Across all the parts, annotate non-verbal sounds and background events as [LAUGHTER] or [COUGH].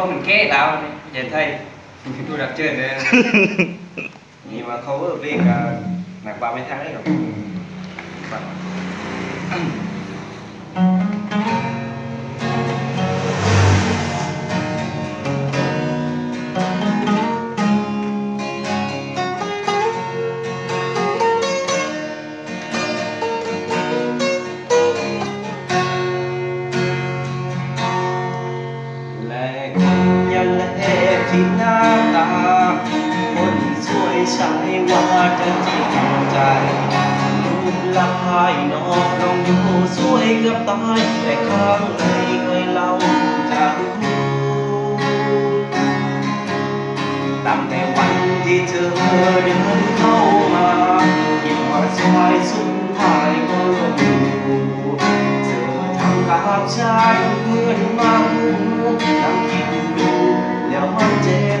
không mình kể tao. Nhìn thấy. [LAUGHS] Tôi đặt chơi đây. [LAUGHS] Nhưng mà không có việc là qua mấy tháng đấy rồi. [CLEARS THROAT] ใช่ว่าจะจริงใจลูกละพายน้อนลองอยู่สวยกับตายแต่ข้างในเคยเล่าจะรู้ตั้งแต่วันที่เธอเดินเข้ามาคิดว่าสวยสุดท้ายก็รู้เธอทำกับฉันเหมือนมาหูนั่งคิดดูแล้วมันเจ็บ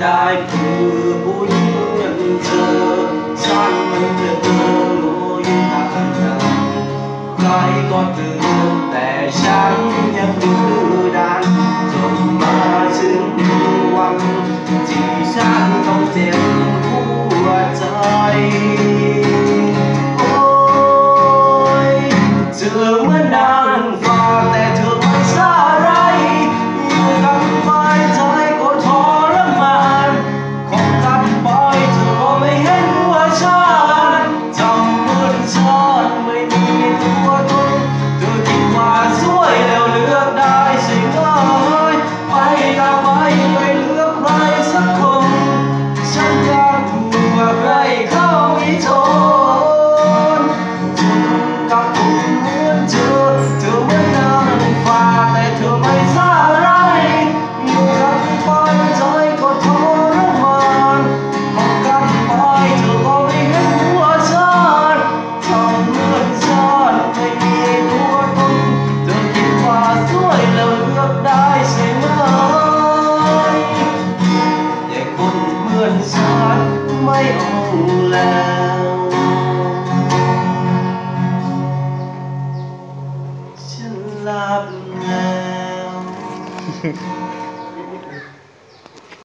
đại từ bốn nhân boy all alone to love now. [LAUGHS]